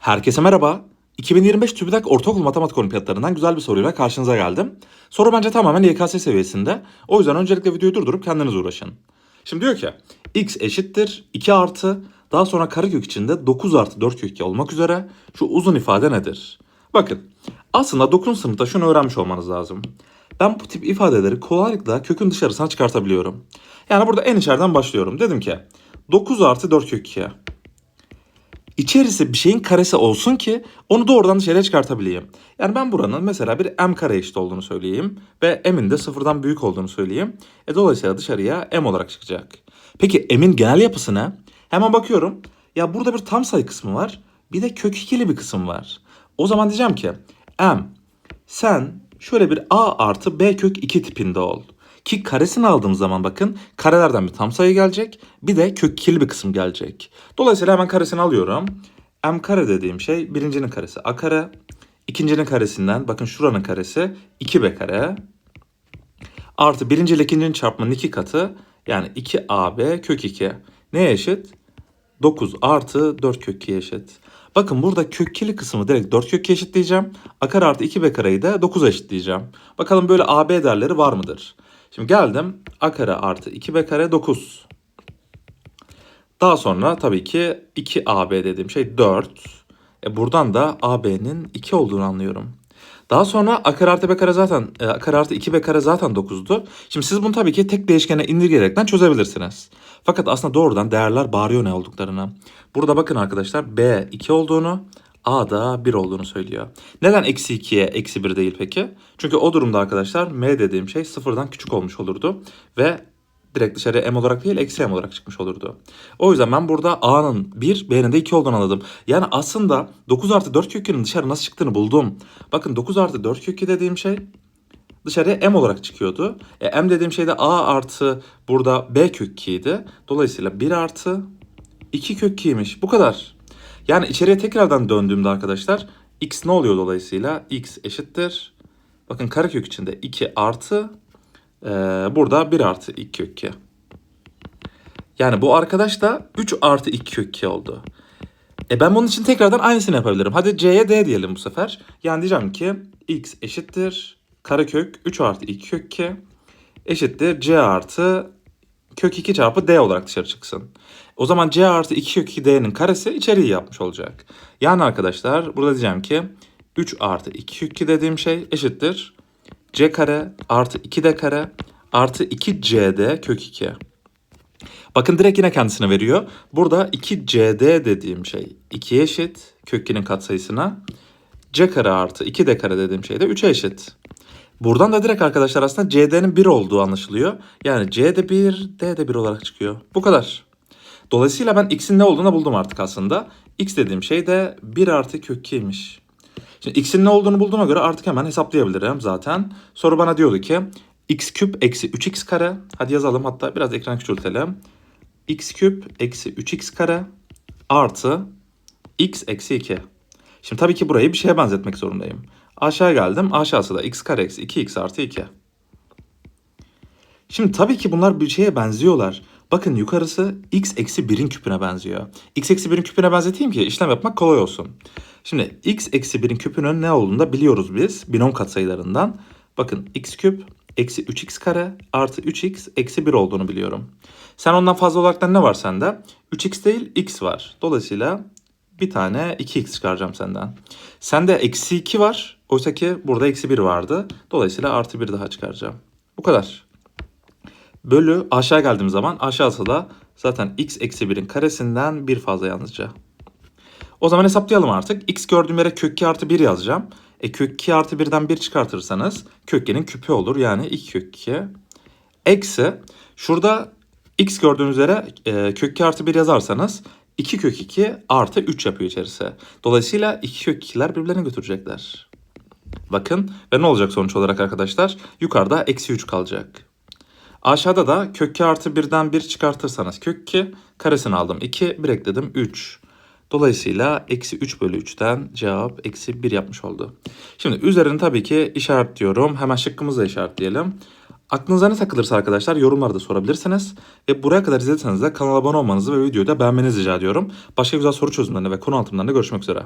Herkese merhaba. 2025 TÜBİTAK Ortaokul Matematik Olimpiyatlarından güzel bir soruyla karşınıza geldim. Soru bence tamamen YKS seviyesinde. O yüzden öncelikle videoyu durdurup kendiniz uğraşın. Şimdi diyor ki x eşittir 2 artı daha sonra karekök içinde 9 artı 4 kök 2 olmak üzere şu uzun ifade nedir? Bakın aslında 9. sınıfta şunu öğrenmiş olmanız lazım. Ben bu tip ifadeleri kolaylıkla kökün dışarısına çıkartabiliyorum. Yani burada en içeriden başlıyorum. Dedim ki 9 artı 4 kök 2. İçerisi bir şeyin karesi olsun ki onu doğrudan dışarıya çıkartabileyim. Yani ben buranın mesela bir m kare eşit olduğunu söyleyeyim ve m'in de sıfırdan büyük olduğunu söyleyeyim. E dolayısıyla dışarıya m olarak çıkacak. Peki m'in genel yapısı ne? Hemen bakıyorum. Ya burada bir tam sayı kısmı var. Bir de kök ikili bir kısım var. O zaman diyeceğim ki m sen şöyle bir a artı b kök 2 tipinde ol. Ki karesini aldığım zaman bakın karelerden bir tam sayı gelecek bir de kök ikili bir kısım gelecek. Dolayısıyla hemen karesini alıyorum. m kare dediğim şey birincinin karesi a kare. ikincinin karesinden bakın şuranın karesi 2b kare. Artı birinci ile ikincinin çarpımının iki katı yani 2ab kök 2. Neye eşit? 9 artı 4 kök 2'ye eşit. Bakın burada kök 2'li kısmı direkt 4 kök 2 eşitleyeceğim. A kare artı 2b kareyi de 9'a eşitleyeceğim. Bakalım böyle AB değerleri var mıdır? Şimdi geldim A kare artı 2b kare 9. Daha sonra tabii ki 2AB dediğim şey 4. E buradan da AB'nin 2 olduğunu anlıyorum. Daha sonra A kare artı B kare zaten e, A kare artı 2B kare zaten 9'du. Şimdi siz bunu tabii ki tek değişkene indirgeyerekten çözebilirsiniz. Fakat aslında doğrudan değerler bağırıyor ne olduklarını. Burada bakın arkadaşlar B 2 olduğunu A da 1 olduğunu söylüyor. Neden eksi 2'ye eksi 1 değil peki? Çünkü o durumda arkadaşlar M dediğim şey sıfırdan küçük olmuş olurdu. Ve direkt dışarıya m olarak değil eksi m olarak çıkmış olurdu. O yüzden ben burada a'nın 1 b'nin de 2 olduğunu anladım. Yani aslında 9 artı 4 kökünün dışarı nasıl çıktığını buldum. Bakın 9 artı 4 kökü dediğim şey dışarıya m olarak çıkıyordu. E, m dediğim şey de a artı burada b kök 2 idi. Dolayısıyla 1 artı 2 kök 2'ymiş. Bu kadar. Yani içeriye tekrardan döndüğümde arkadaşlar x ne oluyor dolayısıyla? x eşittir. Bakın karekök içinde 2 artı ee, burada 1 artı 2 kök 2. Yani bu arkadaş da 3 artı 2 kök 2 oldu. E ben bunun için tekrardan aynısını yapabilirim. Hadi c'ye d diyelim bu sefer. Yani diyeceğim ki x eşittir karekök 3 artı 2 kök 2 eşittir c artı kök 2 çarpı d olarak dışarı çıksın. O zaman c artı 2 kök 2 d'nin karesi içeriği yapmış olacak. Yani arkadaşlar burada diyeceğim ki 3 artı 2 kök 2 dediğim şey eşittir c kare artı 2d kare artı 2cd kök 2. Bakın direkt yine kendisine veriyor. Burada 2cd dediğim şey 2'ye eşit kök 2'nin katsayısına. c kare artı 2d kare dediğim şey de 3'e eşit. Buradan da direkt arkadaşlar aslında cd'nin 1 olduğu anlaşılıyor. Yani c de 1, d de 1 olarak çıkıyor. Bu kadar. Dolayısıyla ben x'in ne olduğunu buldum artık aslında. x dediğim şey de 1 artı kök 2'ymiş. Şimdi x'in ne olduğunu bulduğuma göre artık hemen hesaplayabilirim zaten. Soru bana diyordu ki x küp eksi 3x kare. Hadi yazalım hatta biraz ekran küçültelim. x küp eksi 3x kare artı x eksi 2. Şimdi tabii ki burayı bir şeye benzetmek zorundayım. Aşağı geldim. Aşağısı da x kare eksi 2x artı 2. Şimdi tabii ki bunlar bir şeye benziyorlar. Bakın yukarısı x eksi 1'in küpüne benziyor. x eksi 1'in küpüne benzeteyim ki işlem yapmak kolay olsun. Şimdi x eksi 1'in küpünün ne olduğunu da biliyoruz biz binom katsayılarından. Bakın x küp eksi 3x kare artı 3x eksi 1 olduğunu biliyorum. Sen ondan fazla olarak ne var sende? 3x değil x var. Dolayısıyla bir tane 2x çıkaracağım senden. Sende eksi 2 var. Oysa ki burada eksi 1 vardı. Dolayısıyla artı 1 daha çıkaracağım. Bu kadar. Bölü aşağı geldiğim zaman aşağısı da zaten x eksi 1'in karesinden bir fazla yalnızca. O zaman hesaplayalım artık. X gördüğüm yere kök 2 artı 1 yazacağım. E kök 2 artı 1'den 1 çıkartırsanız kökgenin küpü olur. Yani 2 kök 2. Eksi şurada x gördüğünüz yere e, kök 2 artı 1 yazarsanız 2 kök 2 artı 3 yapıyor içerisi. Dolayısıyla 2 kök 2'ler birbirlerini götürecekler. Bakın ve ne olacak sonuç olarak arkadaşlar? Yukarıda eksi 3 kalacak. Aşağıda da kök 2 artı 1'den 1 çıkartırsanız kök 2 karesini aldım 2 bir ekledim 3. Dolayısıyla eksi 3 bölü 3'ten cevap eksi 1 yapmış oldu. Şimdi üzerini tabii ki işaretliyorum. Hemen şıkkımızı da işaretleyelim. Aklınıza ne takılırsa arkadaşlar yorumlarda sorabilirsiniz. Ve buraya kadar izlediyseniz de kanala abone olmanızı ve videoyu da beğenmenizi rica ediyorum. Başka güzel soru çözümlerinde ve konu anlatımlarında görüşmek üzere.